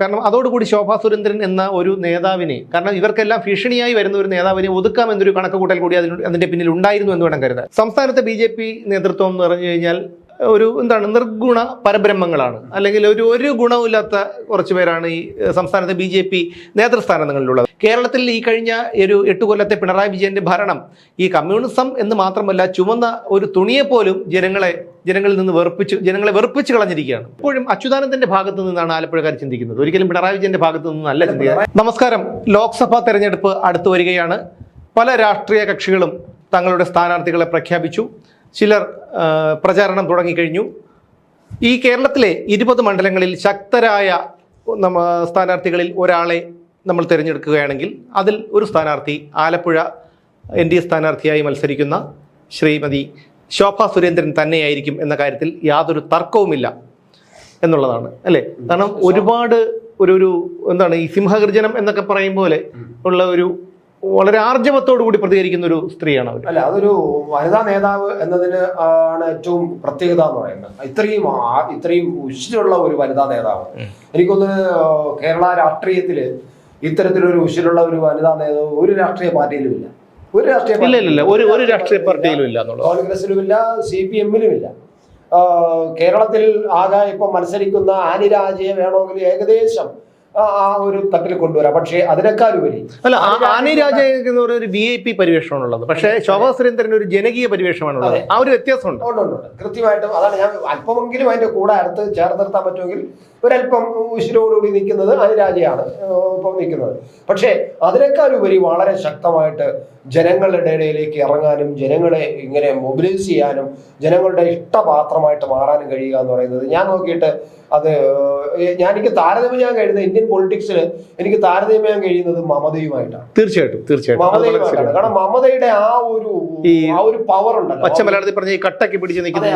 കാരണം അതോടുകൂടി ശോഭാ സുരേന്ദ്രൻ എന്ന ഒരു നേതാവിനെ കാരണം ഇവർക്കെല്ലാം ഭീഷണിയായി വരുന്ന ഒരു നേതാവിനെ ഒതുക്കാം എന്നൊരു കണക്കുകൂട്ടൽ കൂടി അതിന് അതിന്റെ പിന്നിൽ ഉണ്ടായിരുന്നു എന്ന് വേണം കരുതാൻ. സംസ്ഥാനത്തെ ബി ജെ പി നേതൃത്വം എന്ന് പറഞ്ഞു കഴിഞ്ഞാൽ ഒരു എന്താണ് നിർഗുണ പരബ്രഹ്മങ്ങളാണ്. അല്ലെങ്കിൽ ഒരു ഒരു ഗുണമില്ലാത്ത കുറച്ച് പേരാണ് ഈ സംസ്ഥാനത്തെ ബി ജെ പി നേതൃസ്ഥാനങ്ങളിലുള്ളത്. കേരളത്തിൽ ഈ കഴിഞ്ഞ ഒരു എട്ട് കൊല്ലത്തെ പിണറായി വിജയന്റെ ഭരണം ഈ കമ്മ്യൂണിസം എന്ന് മാത്രമല്ല ചുമന്ന ഒരു തുണിയെപ്പോലും ജനങ്ങളെ ജനങ്ങളിൽ നിന്ന് വെറുപ്പിച്ച് ജനങ്ങളെ വെറുപ്പിച്ച് കളഞ്ഞിരിക്കുകയാണ്. ഇപ്പോഴും അച്യുതാനന്ദന്റെ ഭാഗത്ത് നിന്നാണ് ആലപ്പുഴക്കാർ ചിന്തിക്കുന്നത്. ഒരിക്കലും പിണറായി വിജയന്റെ ഭാഗത്ത് നിന്നല്ല ചിന്തിക്കുന്നത്. നമസ്കാരം. ലോക്സഭാ തെരഞ്ഞെടുപ്പ് അടുത്തു വരികയാണ്. പല രാഷ്ട്രീയ കക്ഷികളും തങ്ങളുടെ സ്ഥാനാർത്ഥികളെ പ്രഖ്യാപിച്ചു. ചിലർ പ്രചാരണം തുടങ്ങിക്കഴിഞ്ഞു. ഈ കേരളത്തിലെ ഇരുപത് മണ്ഡലങ്ങളിൽ ശക്തരായ സ്ഥാനാർത്ഥികളിൽ ഒരാളെ നമ്മൾ തിരഞ്ഞെടുക്കുകയാണെങ്കിൽ അതിൽ ഒരു സ്ഥാനാർത്ഥി ആലപ്പുഴ എൻ ഡി എ സ്ഥാനാർത്ഥിയായി മത്സരിക്കുന്ന ശ്രീമതി ശോഭ സുരേന്ദ്രൻ തന്നെയായിരിക്കും എന്ന കാര്യത്തിൽ യാതൊരു തർക്കവുമില്ല എന്നുള്ളതാണ് അല്ലേ? കാരണം ഒരുപാട് ഒരു ഒരു എന്താണ് ഈ സിംഹഗർജനം എന്നൊക്കെ പറയും പോലെ ഉള്ള ഒരു വളരെ ആർജവത്തോടു കൂടി പ്രതികരിക്കുന്ന ഒരു സ്ത്രീയാണ് അവർ അല്ല അതൊരു വനിതാ നേതാവ് എന്നതിന് ആണ് ഏറ്റവും പ്രത്യേകത എന്ന് പറയുന്നത്. ഇത്രയും ഇത്രയും ഉശിരുള്ള ഒരു വനിതാ നേതാവ്. എനിക്കൊന്ന് കേരള രാഷ്ട്രീയത്തിൽ ഇത്തരത്തിലൊരു ഉശിരുള്ള ഒരു വനിതാ നേതാവ് ഒരു രാഷ്ട്രീയ പാർട്ടിയിലും ഇല്ല ഒരു രാഷ്ട്രീയ ഇല്ല ഇല്ല ഇല്ല. ഒരു ഒരു രാഷ്ട്രീയ പാർട്ടിയിലും ഇല്ല എന്നുള്ളത് കോൺഗ്രസിലുമില്ല സി പി എമ്മിലും ഇല്ല കേരളത്തിൽ ആകെ ഇപ്പൊ മത്സരിക്കുന്ന ആനി രാജയെ വേണമെങ്കിൽ ഏകദേശം ആ ഒരു തട്ടിൽ കൊണ്ടുവരാം. പക്ഷേ അതിനേക്കാളുപരി അല്ല ആനി രാജ എന്ന് പറയുന്ന ഒരു വി ഐ പി പരിവേഷമാണുള്ളത്. പക്ഷേ ശോഭാ സുരേന്ദ്രൻ ഒരു ജനകീയ പരിവേഷമാണുള്ളത്. ആ ഒരു വ്യത്യാസമുണ്ട്. ഉണ്ട്, ഉണ്ട്, ഉണ്ട്. കൃത്യമായിട്ടും അതാണ് ഞാൻ അല്പമെങ്കിലും അതിന്റെ കൂടെ അടുത്ത് ചേർത്ത് നിർത്താൻ പറ്റുമെങ്കിൽ ഒരല്പം ഉശിരോടുകൂടി നിൽക്കുന്നത് അനുരാജയാണ് ഇപ്പം നിൽക്കുന്നത്. പക്ഷേ അതിനേക്കാൾ ഉപരി വളരെ ശക്തമായിട്ട് ജനങ്ങളുടെ ഇടയിലേക്ക് ഇറങ്ങാനും ജനങ്ങളെ ഇങ്ങനെ മൊബിലൈസ് ചെയ്യാനും ജനങ്ങളുടെ ഇഷ്ടപാത്രമായിട്ട് മാറാനും കഴിയുക എന്ന് പറയുന്നത് ഞാൻ നോക്കിയിട്ട് അത് ഞാൻ എനിക്ക് താരതമ്യം ഞാൻ കഴിയുന്നത് ഇന്ത്യൻ പൊളിറ്റിക്സിൽ എനിക്ക് താരതമ്യം ഞാൻ കഴിയുന്നത് മമതയുമായിട്ടാണ്. തീർച്ചയായിട്ടും തീർച്ചയായിട്ടും. മമതയുമായിട്ടാണ്. കാരണം മമതയുടെ ആ ഒരു ആ ഒരു പവർ ഉണ്ടല്ലോ. പച്ച മലയാളത്തിൽ പറഞ്ഞ ഈ കട്ടക്കി പിടിച്ച് നിൽക്കുന്ന.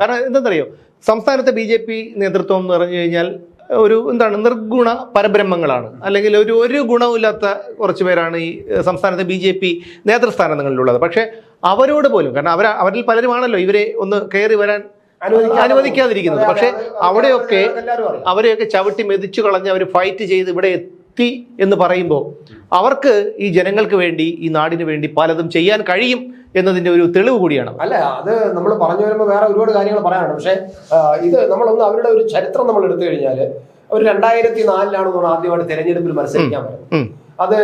കാരണം എന്തെന്നറിയോ സംസ്ഥാനത്തെ ബി ജെ പി നേതൃത്വം എന്ന് പറഞ്ഞു കഴിഞ്ഞാൽ ഒരു എന്താണ് നിർഗുണ പരബ്രഹ്മങ്ങളാണ്. അല്ലെങ്കിൽ ഒരു ഒരു ഗുണമില്ലാത്ത കുറച്ച് പേരാണ് ഈ സംസ്ഥാനത്തെ ബി ജെ പി നേതൃസ്ഥാനങ്ങളിലുള്ളത് പക്ഷേ അവരോട് പോലും കാരണം അവർ അവരിൽ പലരുമാണല്ലോ ഇവരെ ഒന്ന് കയറി വരാൻ അനുവദിക്കാതെ അനുവദിക്കാതിരിക്കുന്നത്. പക്ഷേ അവിടെയൊക്കെ. അവരെയൊക്കെ ചവിട്ടി മെതിച്ചു കളഞ്ഞ് അവർ ഫൈറ്റ് ചെയ്ത് ഇവിടെ എത്തി എന്ന് പറയുമ്പോൾ അവർക്ക് ഈ ജനങ്ങൾക്ക് വേണ്ടി ഈ നാടിന് വേണ്ടി പലതും ചെയ്യാൻ കഴിയും എന്നതിന്റെ ഒരു തെളിവ് കൂടിയാണ്. അല്ല അത് നമ്മൾ പറഞ്ഞു വരുമ്പോൾ വേറെ ഒരുപാട് കാര്യങ്ങൾ പറയാനുണ്ട്. പക്ഷേ ഇത് നമ്മളൊന്ന് അവരുടെ ഒരു ചരിത്രം നമ്മൾ എടുത്തു കഴിഞ്ഞാൽ ഒരു രണ്ടായിരത്തി നാലിലാണ് നമ്മൾ ആദ്യമായിട്ട് തെരഞ്ഞെടുപ്പിൽ മത്സരിക്കാൻ വരുന്നത് അത്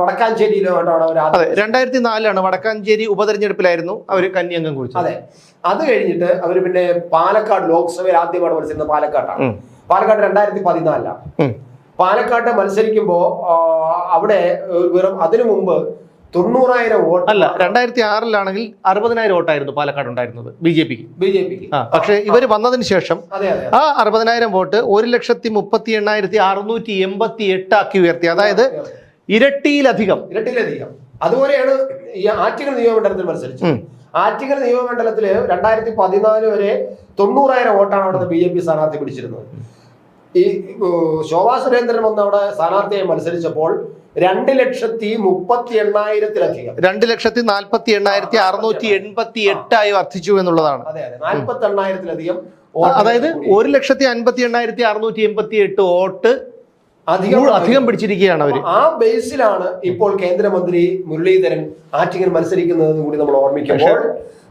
വടക്കാഞ്ചേരിയിലോട്ടാണ് അതെ രണ്ടായിരത്തി നാലിലാണ് വടക്കാഞ്ചേരി ഉപതെരഞ്ഞെടുപ്പിലായിരുന്നു അവർ കന്യംഗം കുറിച്ചത്. അതെ. അത് കഴിഞ്ഞിട്ട് അവർ പിന്നെ പാലക്കാട് ലോക്സഭയിൽ ആദ്യമായിട്ട് മത്സരിക്കുന്നത് പാലക്കാട്ടാണ്. പാലക്കാട് രണ്ടായിരത്തി പതിനാലിലാണ്. പാലക്കാട്ട് മത്സരിക്കുമ്പോൾ അവിടെ വെറും അതിനു മുമ്പ് തൊണ്ണൂറായിരം വോട്ട് അല്ല രണ്ടായിരത്തി ആറിലാണെങ്കിൽ അറുപതിനായിരം വോട്ടായിരുന്നു പാലക്കാട് ഉണ്ടായിരുന്നത് ബി ജെ പിക്ക്. ബി ജെ പിക്ക്. ആ പക്ഷേ ഇവർ വന്നതിന് ശേഷം ആ അറുപതിനായിരം വോട്ട് ഒരു ലക്ഷത്തി മുപ്പത്തി എണ്ണായിരത്തി അറുന്നൂറ്റി എൺപത്തി എട്ടാക്കി ഉയർത്തി അതായത് ഇരട്ടിയിലധികം. ഇരട്ടിയിലധികം. അതുപോലെയാണ് ഈ ആറ്റിങ്ങൽ നിയമമണ്ഡലത്തിൽ മത്സരിച്ചു. ആറ്റിങ്ങൽ നിയമമണ്ഡലത്തിൽ രണ്ടായിരത്തി പതിനാല് വരെ തൊണ്ണൂറായിരം വോട്ടാണ് അവിടുത്തെ ബി ജെ പി സ്ഥാനാർത്ഥി പിടിച്ചിരുന്നത്. ഈ ശോഭാ സുരേന്ദ്രൻ വന്ന് അവിടെ സ്ഥാനാർത്ഥിയായി മത്സരിച്ചപ്പോൾ രണ്ട് ലക്ഷത്തി മുപ്പത്തി എണ്ണായിരത്തിലധികം. രണ്ട് ലക്ഷത്തി നാൽപ്പത്തി എണ്ണായിരത്തി അറുന്നൂറ്റി എൺപത്തി എട്ടായി വർദ്ധിച്ചു എന്നുള്ളതാണ്. അതെ അതെ. നാൽപ്പത്തി എണ്ണായിരത്തിലധികം അതായത് ഒരു ലക്ഷത്തി അൻപത്തി എണ്ണായിരത്തി അറുന്നൂറ്റി എൺപത്തി എട്ട് വോട്ട് അധികം അധികം പിടിച്ചിരിക്കുകയാണ് അവർ ആ ബേസിലാണ് ഇപ്പോൾ കേന്ദ്രമന്ത്രി മുരളീധരൻ ആറ്റിങ്ങൽ മത്സരിക്കുന്നതെന്ന് കൂടി നമ്മൾ ഓർമ്മിക്കുമ്പോൾ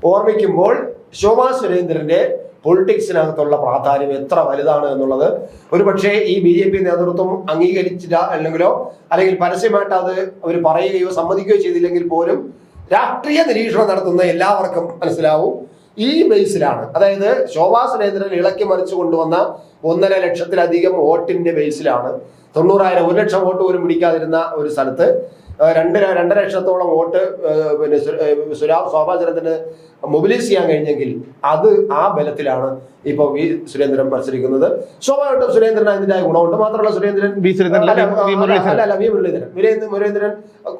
ഓർമ്മിക്കുമ്പോൾ ശോഭാ സുരേന്ദ്രന്റെ പൊളിറ്റിക്സിനകത്തുള്ള പ്രാധാന്യം എത്ര വലുതാണ് എന്നുള്ളത് ഒരു പക്ഷേ ഈ ബി ജെ പി നേതൃത്വം അംഗീകരിച്ചില്ല അല്ലെങ്കിലോ അല്ലെങ്കിൽ പരസ്യമായിട്ട് അത് അവർ പറയുകയോ സമ്മതിക്കുകയോ ചെയ്തില്ലെങ്കിൽ പോലും രാഷ്ട്രീയ നിരീക്ഷണം നടത്തുന്ന എല്ലാവർക്കും മനസ്സിലാവും. ഈ ബേസിലാണ്. അതായത് ശോഭാ സുരേന്ദ്രൻ ഇളക്കി മറിച്ചു കൊണ്ടുവന്ന ഒന്നര ലക്ഷത്തിലധികം വോട്ടിന്റെ ബേസിലാണ്. തൊണ്ണൂറായിരം ഒരു ലക്ഷം വോട്ട് പോലും പിടിക്കാതിരുന്ന ഒരു സ്ഥലത്ത് രണ്ട് രണ്ടര ലക്ഷത്തോളം വോട്ട് പിന്നെ സുരാ ശോഭാ സുരേന്ദ്രന് മൊബിലൈസ് ചെയ്യാൻ കഴിഞ്ഞെങ്കിൽ അത് ആ ബലത്തിലാണ് ഇപ്പൊ വി സുരേന്ദ്രൻ മത്സരിക്കുന്നത്. സ്വാഭാവികമായിട്ടും സുരേന്ദ്രൻ അതിന്റെ ഗുണമുണ്ട്. മാത്രമല്ല സുരേന്ദ്രൻ വി സുരേന്ദ്രൻ അല്ല, വി മുരളീധരൻ. അല്ല, അല്ല, വി മുരളീധരൻ. മുരേന്ദ്രൻ മുരേന്ദ്രൻ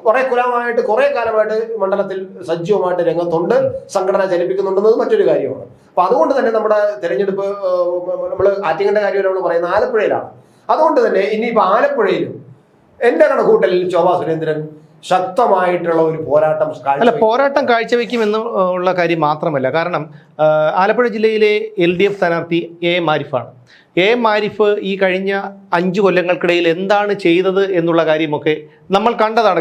കുറെ കുലമായിട്ട് കുറെ കാലമായിട്ട് മണ്ഡലത്തിൽ സജീവമായിട്ട് രംഗത്തുണ്ട് സംഘടന ചലിപ്പിക്കുന്നുണ്ടെന്നത് മറ്റൊരു കാര്യമാണ്. അപ്പൊ അതുകൊണ്ട് തന്നെ നമ്മുടെ തെരഞ്ഞെടുപ്പ് നമ്മൾ ആറ്റിങ്ങന്റെ കാര്യം നമ്മൾ പറയുന്നത് ആലപ്പുഴയിലാണ്. അതുകൊണ്ട് തന്നെ ഇനിയിപ്പോ ആലപ്പുഴയിലും എന്റെ കണക്കൂട്ടലിൽ ശോഭാ സുരേന്ദ്രൻ ശക്തമായിട്ടുള്ള ഒരു പോരാട്ടം അല്ല പോരാട്ടം കാഴ്ചവെക്കും എന്ന് ഉള്ള കാര്യം മാത്രമല്ല. കാരണം ആലപ്പുഴ ജില്ലയിലെ എൽ ഡി എഫ് സ്ഥാനാർത്ഥി എ ആരിഫാണ് എ മാരിഫ് ഈ കഴിഞ്ഞ അഞ്ച് കൊല്ലങ്ങൾക്കിടയിൽ എന്താണ് ചെയ്തത് എന്നുള്ള കാര്യമൊക്കെ നമ്മൾ കണ്ടതാണ്.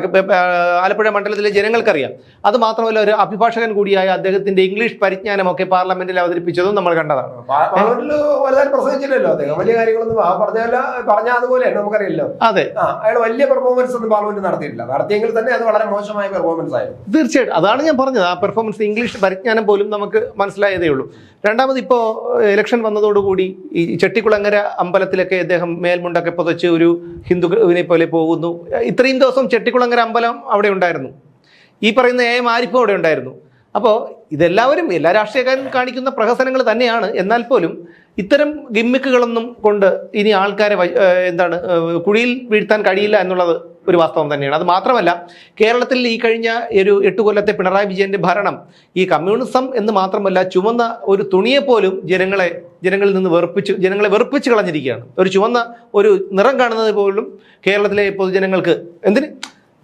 ആലപ്പുഴ മണ്ഡലത്തിലെ ജനങ്ങൾക്കറിയാം. അത് മാത്രമല്ല ഒരു അഭിഭാഷകൻ കൂടിയായ അദ്ദേഹത്തിന്റെ ഇംഗ്ലീഷ് പരിജ്ഞാനമൊക്കെ പാർലമെന്റിൽ അവതരിപ്പിച്ചതും നമ്മൾ കണ്ടതാണ്. പ്രസംഗിച്ചില്ലല്ലോ അദ്ദേഹം വലിയ കാര്യങ്ങളൊന്നും പറഞ്ഞ അതുപോലെ നമുക്കറിയില്ലോ. അതെ. അയാൾ വലിയ പെർഫോമൻസ് ഒന്നും പാർലമെന്റ് നടത്തിയിട്ടില്ല. നടത്തിയെങ്കിൽ തന്നെ അത് വളരെ മോശമായ പെർഫോമൻസ് ആയിരുന്നു. തീർച്ചയായിട്ടും. അതാണ് ഞാൻ പറഞ്ഞത്. ആ പെർഫോമൻസ് ഇംഗ്ലീഷ് പരിജ്ഞാനം പോലും നമുക്ക് മനസ്സിലായതേ ഉള്ളൂ. രണ്ടാമത് ഇപ്പോൾ ഇലക്ഷൻ വന്നതോടുകൂടി ഈ ചെട്ടിക്കുളങ്ങര അമ്പലത്തിലൊക്കെ അദ്ദേഹം മേൽമുണ്ടൊക്കെ പുതച്ച് ഒരു ഹിന്ദുവിനെ പോലെ പോകുന്നു. ഇത്രയും ദിവസം ചെട്ടിക്കുളങ്ങര അമ്പലം അവിടെ ഉണ്ടായിരുന്നു. ഈ പറയുന്ന എ. എം. അവിടെ ഉണ്ടായിരുന്നു. അപ്പോൾ ഇതെല്ലാവരും എല്ലാ രാഷ്ട്രീയക്കാരും കാണിക്കുന്ന പ്രഹസനങ്ങൾ തന്നെയാണ്. എന്നാൽ പോലും ഇത്തരം ഗിമ്മിക്കുകളൊന്നും കൊണ്ട് ഇനി ആൾക്കാരെ എന്താണ് കുഴിയിൽ വീഴ്ത്താൻ കഴിയില്ല എന്നുള്ളത് ഒരു വാസ്തവം തന്നെയാണ്. അത് മാത്രമല്ല കേരളത്തിൽ ഈ കഴിഞ്ഞ ഒരു എട്ട് കൊല്ലത്തെ പിണറായി വിജയന്റെ ഭരണം ഈ കമ്മ്യൂണിസം എന്ന് മാത്രമല്ല ചുവന്ന ഒരു തുണിയെ പോലും ജനങ്ങളെ ജനങ്ങളിൽ നിന്ന് വെറുപ്പിച്ച് ജനങ്ങളെ വെറുപ്പിച്ച് കളഞ്ഞിരിക്കുകയാണ്. ഒരു ചുവന്ന ഒരു നിറം കാണുന്നത് പോലും കേരളത്തിലെ പൊതുജനങ്ങൾക്ക് എന്തിന്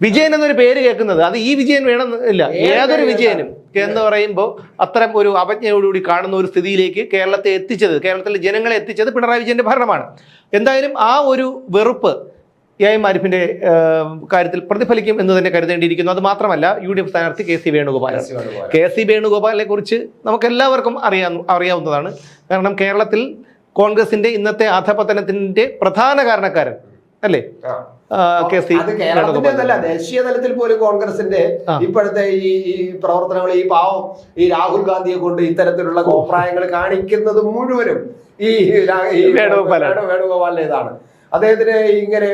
വിജയൻ എന്നൊരു പേര് കേൾക്കുന്നത്. അത് ഈ വിജയൻ വേണം ഇല്ല. ഏതൊരു വിജയനും. എന്ന് പറയുമ്പോൾ അത്തരം ഒരു അവജ്ഞയോടുകൂടി കാണുന്ന ഒരു സ്ഥിതിയിലേക്ക് കേരളത്തെ എത്തിച്ചത് കേരളത്തിലെ ജനങ്ങളെ എത്തിച്ചത് പിണറായി വിജയന്റെ ഭരണമാണ്. എന്തായാലും ആ ഒരു വെറുപ്പ് എ എം ആരിഫിന്റെ കാര്യത്തിൽ പ്രതിഫലിക്കും എന്ന് തന്നെ കരുതേണ്ടിയിരിക്കുന്നു. അത് മാത്രമല്ല യു ഡി എഫ് സ്ഥാനാർത്ഥി K C Venugopal. K C വേണുഗോപാലിനെ കുറിച്ച് നമുക്ക് എല്ലാവർക്കും അറിയാം അറിയാവുന്നതാണ്. കാരണം കേരളത്തിൽ കോൺഗ്രസിന്റെ ഇന്നത്തെ അധപതനത്തിന്റെ പ്രധാന കാരണക്കാരൻ അല്ലേ? അത് കേരളത്തിന്റെ എന്നല്ല ദേശീയ തലത്തിൽ പോലും കോൺഗ്രസിന്റെ ഇപ്പോഴത്തെ ഈ ഈ പ്രവർത്തനങ്ങൾ ഈ പാവം ഈ രാഹുൽ ഗാന്ധിയെ കൊണ്ട് ഇത്തരത്തിലുള്ള അഭിപ്രായങ്ങൾ കാണിക്കുന്നത് മുഴുവനും ഈ വേണുഗോപാലിന്റേതാണ് അദ്ദേഹത്തിന് ഇങ്ങനെ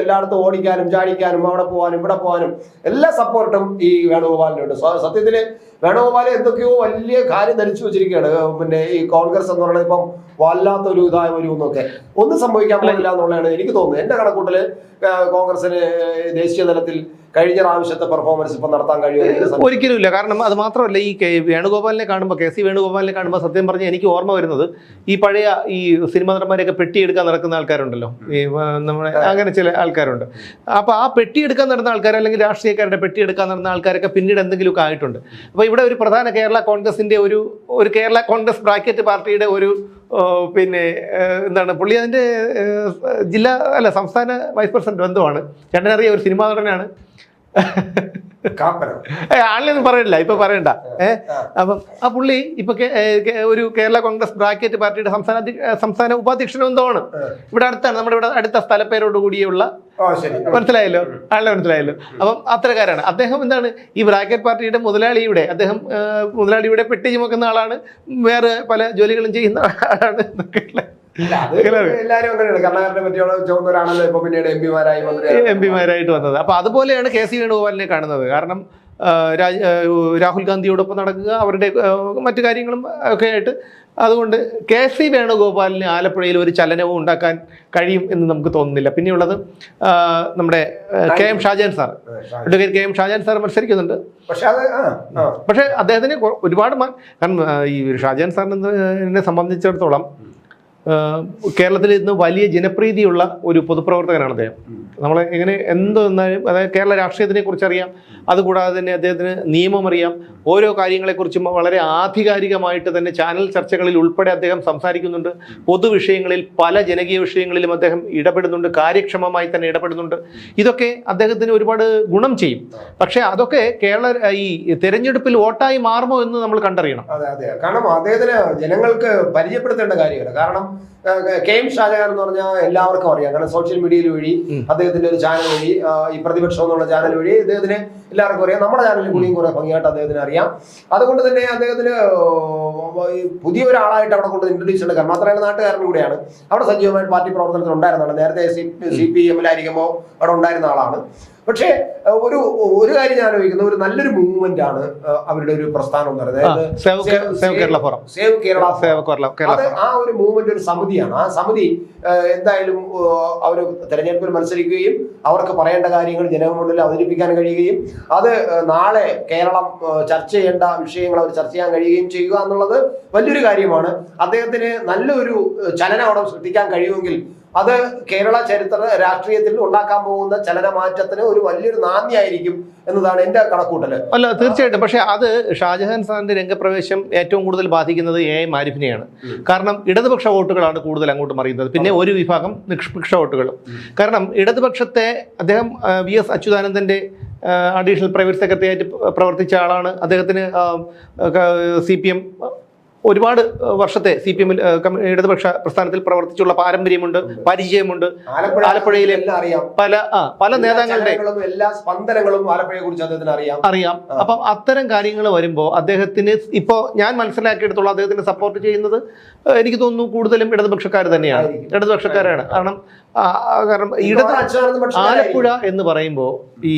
എല്ലായിടത്തും ഓടിക്കാനും ചാടിക്കാനും അവിടെ പോകാനും ഇവിടെ പോകാനും എല്ലാ സപ്പോർട്ടും ഈ വേണുഗോപാലിനുണ്ട്. സത്യത്തിൽ വേണുഗോപാൽ എന്തൊക്കെയോ വലിയ കാര്യം ധരിച്ചു വെച്ചിരിക്കുകയാണ്. പിന്നെ ഈ കോൺഗ്രസ് എന്ന് പറയുന്നത് ഇപ്പം വല്ലാത്തൊരു ഇതായി വരുമെന്നൊക്കെ ഒന്നും സംഭവിക്കാൻ പറ്റില്ല എന്നുള്ളതാണ് എനിക്ക് തോന്നുന്നത്. എന്റെ കണക്കൂട്ടൽ കോൺഗ്രസിന് ദേശീയ തലത്തിൽ കഴിഞ്ഞ പ്രാവശ്യത്തെ പെർഫോമൻസ് ഇപ്പം നടത്താൻ കഴിയും ഒരിക്കലും ഇല്ല കാരണം അത് മാത്രമല്ല ഈ കെ വേണുഗോപാലിനെ കാണുമ്പോൾ കെ സി വേണുഗോപാലിനെ കാണുമ്പോൾ സത്യം പറഞ്ഞാൽ എനിക്ക് ഓർമ്മ വരുന്നത് ഈ പഴയ ഈ സിനിമാ നടന്മാരെയൊക്കെ പെട്ടിയെടുക്കാൻ നടക്കുന്ന ആൾക്കാരുണ്ടല്ലോ. ഈ നമ്മുടെ അങ്ങനെ ചില ആൾക്കാരുണ്ട്. അപ്പോൾ ആ പെട്ടിയെടുക്കാൻ നടന്ന ആൾക്കാർ അല്ലെങ്കിൽ രാഷ്ട്രീയക്കാരുടെ പെട്ടിയെടുക്കാൻ നടന്ന ആൾക്കാരൊക്കെ പിന്നീട് എന്തെങ്കിലുമൊക്കെ ആയിട്ടുണ്ട്. അപ്പോൾ ഇവിടെ ഒരു പ്രധാന കേരള കോൺഗ്രസിന്റെ ഒരു ഒരു കേരള കോൺഗ്രസ് ബ്രാക്കറ്റ് പാർട്ടിയുടെ ഒരു പിന്നെ എന്താണ് പുള്ളി അതിന്റെ ജില്ലാ അല്ല സംസ്ഥാന വൈസ് പ്രസിഡന്റ് ബന്ധമാണ് ചേട്ടനറിയ ഒരു സിനിമാ നടനാണ്. ആളിനൊന്നും പറയണ്ട ഇപ്പൊ പറയണ്ട. ഏ അപ്പം ആ പുള്ളി ഇപ്പൊ ഒരു കേരള കോൺഗ്രസ് ബ്രാക്കറ്റ് പാർട്ടിയുടെ സംസ്ഥാന സംസ്ഥാന ഉപാധ്യക്ഷനും എന്തോണ്? ഇവിടെ അടുത്താണ് നമ്മുടെ ഇവിടെ അടുത്ത സ്ഥലപ്പേരോട് കൂടിയുള്ള മനസ്സിലായല്ലോ? ആളിനെ മനസ്സിലായല്ലോ? അപ്പം അത്തരക്കാരാണ് അദ്ദേഹം എന്താണ് ഈ ബ്രാക്കറ്റ് പാർട്ടിയുടെ മുതലാളിയുടെ അദ്ദേഹം മുതലാളിയുടെ പെട്ടി ചുമക്കുന്ന ആളാണ് വേറെ പല ജോലികളും ചെയ്യുന്ന ആളാണ് എന്നൊക്കെയുള്ള എല്ലാരും അങ്ങനെയാണ് കർണാകരനെ പറ്റിയുള്ള ഇപ്പൊ പിന്നീട് എം പിമാരായി മന്ത്രിയായി എം പിമാരായിട്ട് വന്നത് അപ്പൊ അതുപോലെയാണ് കെ സി വേണുഗോപാലിനെ കാണുന്നത്. കാരണം രാഹുൽ ഗാന്ധിയോടൊപ്പം നടക്കുക അവരുടെ മറ്റു കാര്യങ്ങളും ഒക്കെ ആയിട്ട്. അതുകൊണ്ട് കെ സി വേണുഗോപാലിന് ആലപ്പുഴയിൽ ഒരു ചലനവും ഉണ്ടാക്കാൻ കഴിയും എന്ന് നമുക്ക് തോന്നുന്നില്ല. പിന്നെയുള്ളത് നമ്മുടെ K M Shajan sir. Advocate K M Shajan sir മത്സരിക്കുന്നുണ്ട്. പക്ഷെ അദ്ദേഹത്തിന് ഒരുപാട് കാരണം ഈ ഷാജാൻ സാറിനെ സംബന്ധിച്ചിടത്തോളം കേരളത്തിൽ ഇന്ന് വലിയ ജനപ്രീതിയുള്ള ഒരു പൊതുപ്രവർത്തകനാണ് അദ്ദേഹം. നമ്മൾ എങ്ങനെ എന്ത് വന്നാലും അതായത് കേരള രാഷ്ട്രീയത്തിനെ കുറിച്ച് അറിയാം. അതുകൂടാതെ തന്നെ അദ്ദേഹത്തിന് നിയമം അറിയാം. ഓരോ കാര്യങ്ങളെക്കുറിച്ചും വളരെ ആധികാരികമായിട്ട് തന്നെ ചാനൽ ചർച്ചകളിൽ ഉൾപ്പെടെ അദ്ദേഹം സംസാരിക്കുന്നുണ്ട്. പൊതുവിഷയങ്ങളിൽ പല ജനകീയ വിഷയങ്ങളിലും അദ്ദേഹം ഇടപെടുന്നുണ്ട്. കാര്യക്ഷമമായി തന്നെ ഇടപെടുന്നുണ്ട്. ഇതൊക്കെ അദ്ദേഹത്തിന് ഒരുപാട് ഗുണം ചെയ്യും. പക്ഷേ അതൊക്കെ കേരള ഈ തെരഞ്ഞെടുപ്പിൽ വോട്ടായി മാറുമോ എന്ന് നമ്മൾ കണ്ടറിയണം. അതെ അതെ. കാരണം അദ്ദേഹത്തിന് ജനങ്ങൾക്ക് പരിചയപ്പെടുത്തേണ്ട കാര്യമല്ല കാരണം കെ എം ഷാജഹാൻ എന്ന് പറഞ്ഞാൽ എല്ലാവർക്കും അറിയാം. കാരണം സോഷ്യൽ മീഡിയയിൽ വഴി അദ്ദേഹത്തിന്റെ ഒരു ചാനൽ വഴി ഈ പ്രതിപക്ഷം എന്നുള്ള ചാനൽ വഴി അദ്ദേഹത്തിന് എല്ലാവർക്കും അറിയാം. നമ്മുടെ ചാനലിൽ കൂടിയും കുറെ ഭംഗിയായിട്ട് അദ്ദേഹത്തിന് അറിയാം. അതുകൊണ്ട് തന്നെ അദ്ദേഹത്തിന് പുതിയ ഒരാളായിട്ട് അവിടെ കൊണ്ട് ഇൻട്രൊഡ്യൂസ് എടുക്കാൻ മാത്രമല്ല നാട്ടുകാരൻ കൂടെയാണ്. അവിടെ സജീവമായിട്ട് പാർട്ടി പ്രവർത്തനത്തിൽ ഉണ്ടായിരുന്നതാണ് നേരത്തെ സി സി പി എമ്മിലായിരിക്കുമ്പോൾ അവിടെ ഉണ്ടായിരുന്ന ആളാണ്. പക്ഷേ ഒരു ഒരു കാര്യം ഞാൻ ആലോചിക്കുന്നത് ഒരു നല്ലൊരു മൂവ്മെന്റ് ആണ് അവരുടെ ഒരു പ്രസ്ഥാനം എന്ന് പറയുന്നത്. Save Kerala forum. Save Kerala save Kerala അത് ആ ഒരു മൂവ്മെന്റ് ഒരു സമിതിയാണ്. ആ സമിതി എന്തായാലും അവർ തെരഞ്ഞെടുപ്പിൽ മത്സരിക്കുകയും അവർക്ക് പറയേണ്ട കാര്യങ്ങൾ ജനമുന്നിൽ അവതരിപ്പിക്കാൻ കഴിയുകയും അത് നാളെ കേരളം ചർച്ച ചെയ്യേണ്ട വിഷയങ്ങൾ അവർ ചർച്ച ചെയ്യാൻ കഴിയുകയും ചെയ്യുക എന്നുള്ളത് വലിയൊരു കാര്യമാണ്. അദ്ദേഹത്തിന് നല്ലൊരു ചലനം അവിടെ സൃഷ്ടിക്കാൻ കഴിയുമെങ്കിൽ അത് കേരള ചരിത്ര രാഷ്ട്രീയത്തിൽ ഉണ്ടാക്കാൻ പോകുന്ന ചലനമാറ്റത്തിന് ഒരു വലിയൊരു നാന്ദിയായിരിക്കും എന്നതാണ് എന്റെ കണക്കൂട്ടൽ. അല്ല തീർച്ചയായിട്ടും. പക്ഷേ അത് ഷാജഹാൻ സാറിന്റെ രംഗപ്രവേശം ഏറ്റവും കൂടുതൽ ബാധിക്കുന്നത് എ എം ആരിഫിനെയാണ് കാരണം ഇടതുപക്ഷ വോട്ടുകളാണ് കൂടുതൽ അങ്ങോട്ട് മറിയുന്നത്. പിന്നെ ഒരു വിഭാഗം നിഷ്പക്ഷ വോട്ടുകളും. കാരണം ഇടതുപക്ഷത്തെ അദ്ദേഹം വി എസ് അച്യുതാനന്ദന്റെ അഡീഷണൽ പ്രൈവറ്റ് സെക്രട്ടറി ആയിട്ട് പ്രവർത്തിച്ച ആളാണ്. അദ്ദേഹത്തിന് സി പി എം ഒരുപാട് വർഷത്തെ സി പി എമ്മിൽ ഇടതുപക്ഷ പ്രസ്ഥാനത്തിൽ പ്രവർത്തിച്ചുള്ള പാരമ്പര്യമുണ്ട് പരിചയമുണ്ട്. ആലപ്പുഴ ആലപ്പുഴയിലെ പല ആ പല നേതാക്കളുടെ എല്ലാ സ്പന്ദനങ്ങളും ആലപ്പുഴയെ കുറിച്ച് അദ്ദേഹത്തിന് അറിയാം. അറിയാം. അപ്പം അത്തരം കാര്യങ്ങൾ വരുമ്പോൾ അദ്ദേഹത്തിന് ഇപ്പോൾ ഞാൻ മനസ്സിലാക്കിയെടുത്തോളം അദ്ദേഹത്തിന് സപ്പോർട്ട് ചെയ്യുന്നത് എനിക്ക് തോന്നുന്നു കൂടുതലും ഇടതുപക്ഷക്കാർ തന്നെയാണ്. ഇടതുപക്ഷക്കാരാണ്. കാരണം കാരണം ഇടത് ആലപ്പുഴ എന്ന് പറയുമ്പോൾ ഈ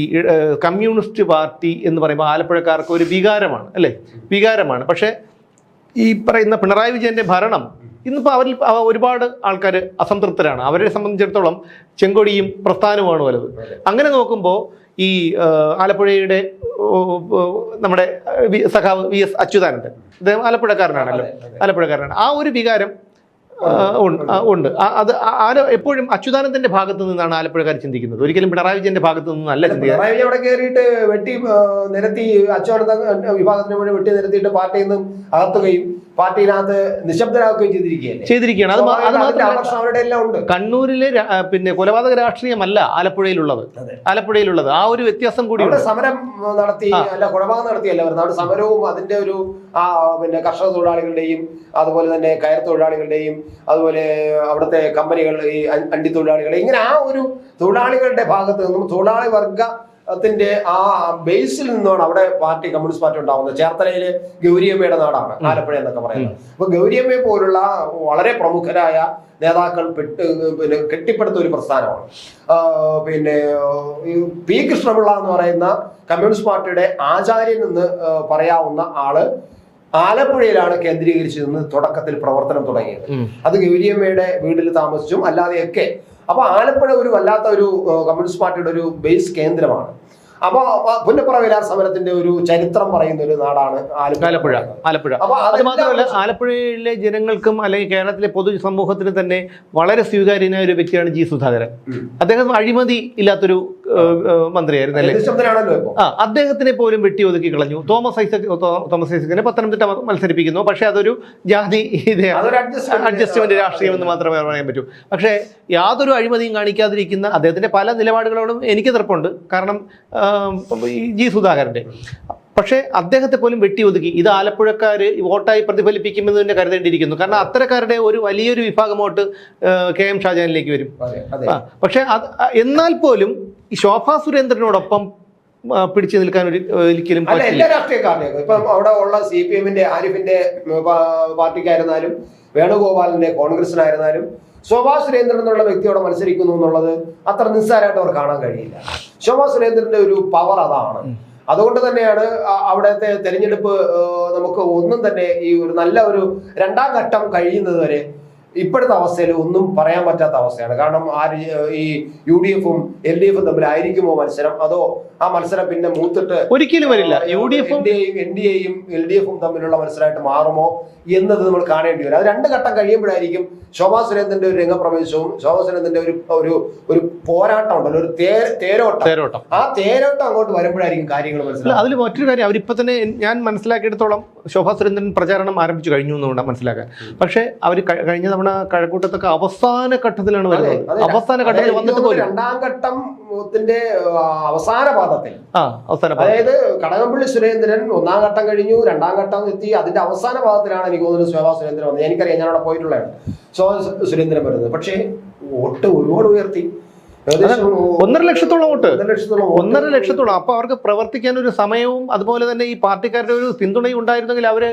കമ്മ്യൂണിസ്റ്റ് പാർട്ടി എന്ന് പറയുമ്പോൾ ആലപ്പുഴക്കാർക്ക് ഒരു വികാരമാണ് അല്ലേ? വികാരമാണ്. പക്ഷേ ഈ പറയുന്ന പിണറായി വിജയന്റെ ഭരണം ഇന്നിപ്പോൾ അവരിൽ ഒരുപാട് ആൾക്കാർ അസംതൃപ്തരാണ്. അവരെ സംബന്ധിച്ചിടത്തോളം ചെങ്കൊടിയും പ്രസ്ഥാനവുമാണ് വലുത്. അങ്ങനെ നോക്കുമ്പോൾ ഈ ആലപ്പുഴയുടെ നമ്മുടെ സഖാവ് വി എസ് അച്യുതാനന്ദൻ. അദ്ദേഹം ആലപ്പുഴക്കാരനാണല്ലോ. ആലപ്പുഴക്കാരനാണ്. ആ ഒരു വികാരം ഉണ്ട്. അത് ആരോ എപ്പോഴും അച്യുതാനന്ദന്റെ ഭാഗത്തു നിന്നാണ് ആലപ്പുഴക്കാർ ചിന്തിക്കുന്നത്. ഒരിക്കലും പിണറായി വിജയന്റെ ഭാഗത്ത് നിന്നല്ല ചിന്തിക്കുന്നത്. പിണറായി വിജയൻ അവിടെ കയറിയിട്ട് വെട്ടി നിരത്തി അച്യുതാനന്ദ വിഭാഗത്തിന് മുഴുവൻ വെട്ടി നിരത്തിയിട്ട് പാർട്ടിയിൽ നിന്നും അകത്തുകയും പാർട്ടിയിനകത്ത് നിശബ്ദരാക്കുകയും ചെയ്തിരിക്കുകയല്ലേ? ചെയ്തിരിക്കുകയാണ്. അത് അത് മാത്രമല്ല ഉണ്ട്. കണ്ണൂരിലെ പിന്നെ കൊലപാതക രാഷ്ട്രീയമല്ല ആലപ്പുഴയിലുള്ളത്. ആലപ്പുഴയിലുള്ളത്. ആ ഒരു വ്യത്യാസം കൂടി സമരം നടത്തി അല്ല കൊലപാതകം നടത്തിയല്ല വരുന്നത്? അവിടെ സമരവും അതിന്റെ ഒരു ആ പിന്നെ കർഷക തൊഴിലാളികളുടെയും അതുപോലെ തന്നെ കയർ തൊഴിലാളികളുടെയും അതുപോലെ അവിടുത്തെ കമ്പനികളുടെ ഈ അണ്ടി തൊഴിലാളികളെ ഇങ്ങനെ ആ ഒരു തൊഴിലാളികളുടെ ഭാഗത്ത് നിന്നും തൊഴിലാളി വർഗത്തിന്റെ ആ ബേസിൽ നിന്നാണ് അവിടെ പാർട്ടി കമ്മ്യൂണിസ്റ്റ് പാർട്ടി ഉണ്ടാവുന്നത് ചേർത്തലയിലെ ഗൗരിയമ്മയുടെ നാടാണ് ആലപ്പുഴ എന്നൊക്കെ പറയുന്നത്. അപ്പൊ ഗൗരിയമ്മയെ പോലുള്ള വളരെ പ്രമുഖരായ നേതാക്കൾ പെട്ട് പിന്നെ കെട്ടിപ്പടുത്ത ഒരു പ്രസ്ഥാനമാണ്. പിന്നെ പി കൃഷ്ണപിള്ള എന്ന് പറയുന്ന കമ്മ്യൂണിസ്റ്റ് പാർട്ടിയുടെ ആചാര്യൻ എന്ന് പറയാവുന്ന ആൾ ആലപ്പുഴയിലാണ് കേന്ദ്രീകരിച്ച് നിന്ന് തുടക്കത്തിൽ പ്രവർത്തനം തുടങ്ങിയത്. അത് ഗൗരിയമ്മയുടെ വീട്ടിൽ താമസിച്ചും അല്ലാതെയൊക്കെ അപ്പൊ ആലപ്പുഴ ഒരു വല്ലാത്ത ഒരു കമ്മ്യൂണിസ്റ്റ് പാർട്ടിയുടെ ഒരു ബേസ് കേന്ദ്രമാണ്. അപ്പൊ പുന്നപ്പുറ പുന്നപ്ര വിലാർ സമരത്തിന്റെ ഒരു ചരിത്രം പറയുന്ന ഒരു നാടാണ് ആലപ്പുഴ. ആലപ്പുഴ അപ്പൊ അത് മാത്രമല്ല ആലപ്പുഴയിലെ ജനങ്ങൾക്കും അല്ലെങ്കിൽ കേരളത്തിലെ പൊതു സമൂഹത്തിന് തന്നെ വളരെ സ്വീകാര്യനായ ഒരു വ്യക്തിയാണ് ജി സുധാകരൻ. അദ്ദേഹം അഴിമതി ഇല്ലാത്തൊരു മന്ത്രിയായിരുന്നു അല്ലേ? ആ അദ്ദേഹത്തിനെ പോലും വെട്ടി ഒതുക്കി കളഞ്ഞു. തോമസ് ഐസക് തോമസ് ഐസക്കിനെ പത്തനംതിട്ട മത്സരിപ്പിക്കുന്നു. പക്ഷെ അതൊരു ജാതി അഡ്ജസ്റ്റ്മെന്റ് രാഷ്ട്രീയം എന്ന് മാത്രമേ പറയാൻ പറ്റൂ. പക്ഷേ യാതൊരു അഴിമതിയും കാണിക്കാതിരിക്കുന്ന അദ്ദേഹത്തിന്റെ പല നിലപാടുകളോടും എനിക്ക് എതിർപ്പുണ്ട്. കാരണം ഈ ജി സുധാകരന്റെ. പക്ഷേ അദ്ദേഹത്തെ പോലും വെട്ടി ഒതുക്കി. ഇത് ആലപ്പുഴക്കാർ വോട്ടായി പ്രതിഫലിപ്പിക്കുമെന്ന് തന്നെ കരുതേണ്ടിയിരിക്കുന്നു കാരണം അത്തരക്കാരുടെ ഒരു വലിയൊരു വിഭാഗം വോട്ട് കെ എം ഷാജാനിലേക്ക് വരും. പക്ഷേ അത് എന്നാൽ പോലും ഈ ശോഭാ സുരേന്ദ്രനോടൊപ്പം പിടിച്ചു നിൽക്കാൻ ഒരു ഒരിക്കലും എല്ലാ രാഷ്ട്രീയക്കാരുടെയും ഇപ്പം അവിടെ ഉള്ള സി പി എമ്മിന്റെ ആരിഫിന്റെ പാർട്ടിക്കായിരുന്നാലും വേണുഗോപാലിന്റെ കോൺഗ്രസിനായിരുന്നാലും ശോഭാ സുരേന്ദ്രൻ എന്നുള്ള വ്യക്തിയോടെ മത്സരിക്കുന്നു എന്നുള്ളത് അത്ര നിസ്സാരമായിട്ട് അവർ കാണാൻ കഴിയില്ല. ശോഭാ സുരേന്ദ്രന്റെ ഒരു പവർ അതാണ്. അതുകൊണ്ട് തന്നെയാണ് അവിടുത്തെ തെരഞ്ഞെടുപ്പ് നമുക്ക് ഒന്നും തന്നെ ഈ ഒരു നല്ല ഒരു രണ്ടാം ഘട്ടം കഴിയുന്നത് വരെ ഇപ്പോഴത്തെ അവസ്ഥയിൽ ഒന്നും പറയാൻ പറ്റാത്ത അവസ്ഥയാണ്. കാരണം ആര് ഈ യു ഡി എഫും എൽ ഡി എഫും തമ്മിലായിരിക്കുമോ മത്സരം? അതോ ആ മത്സരം പിന്നെ മൂത്തിട്ട് ഒരിക്കലും വരില്ല. യു ഡി എഫും എൻ ഡി എയും എൽ ഡി എഫും തമ്മിലുള്ള മത്സരമായിട്ട് മാറുമോ എന്നത് നമ്മൾ കാണേണ്ടി വരും. അത് രണ്ട് ഘട്ടം കഴിയുമ്പോഴായിരിക്കും ശോഭാ സുരേന്ദ്രന്റെ ഒരു രംഗപ്രവേശവും ശോഭാ സുരേന്ദ്രന്റെ ഒരു ഒരു ഒരു പോരാട്ടം ഉണ്ടല്ലോ ഒരു തേരോട്ടം. തേരോട്ടം. ആ തേരോട്ടം അങ്ങോട്ട് വരുമ്പോഴായിരിക്കും കാര്യങ്ങൾ മനസ്സിലാക്കുക അതിൽ മറ്റൊരു കാര്യം അവരിപ്പോ തന്നെ ഞാൻ മനസ്സിലാക്കിയെടുത്തോളം ശോഭാ സുരേന്ദ്രൻ പ്രചാരണം ആരംഭിച്ചു കഴിഞ്ഞു എന്നുകൊണ്ട് മനസ്സിലാക്കാൻ. പക്ഷെ അവർ കഴിഞ്ഞ തവണ കഴക്കൂട്ടത്തൊക്കെ അവസാന ഘട്ടത്തിലാണ് വരുന്നത്. അവസാന ഘട്ടത്തിൽ വന്നിട്ട് പോലും രണ്ടാം ആ, അവസാന പാദത്തിൽ. അതായത് കടകംപള്ളി സുരേന്ദ്രൻ ഒന്നാം ഘട്ടം കഴിഞ്ഞു രണ്ടാം ഘട്ടം എത്തി. അതിന്റെ അവസാന പാദത്തിലാണ് എനിക്ക് തോന്നുന്നത് ശോഭാ സുരേന്ദ്രൻ വന്നത്. എനിക്കറിയാം ഞാൻ അവിടെ പോയിട്ടുള്ളതാണ് ശോഭാ സുരേന്ദ്രൻ വരുന്നത്. പക്ഷേ വോട്ട് ഒരുപാട് ഉയർത്തി. ഒന്നര ലക്ഷത്തോളം വോട്ട്. ഒന്നര ലക്ഷത്തോളം അപ്പൊ അവർക്ക് പ്രവർത്തിക്കാൻ ഒരു സമയവും അതുപോലെ തന്നെ ഈ പാർട്ടിക്കാരുടെ ഒരു പിന്തുണയും ഉണ്ടായിരുന്നെങ്കിൽ അവർ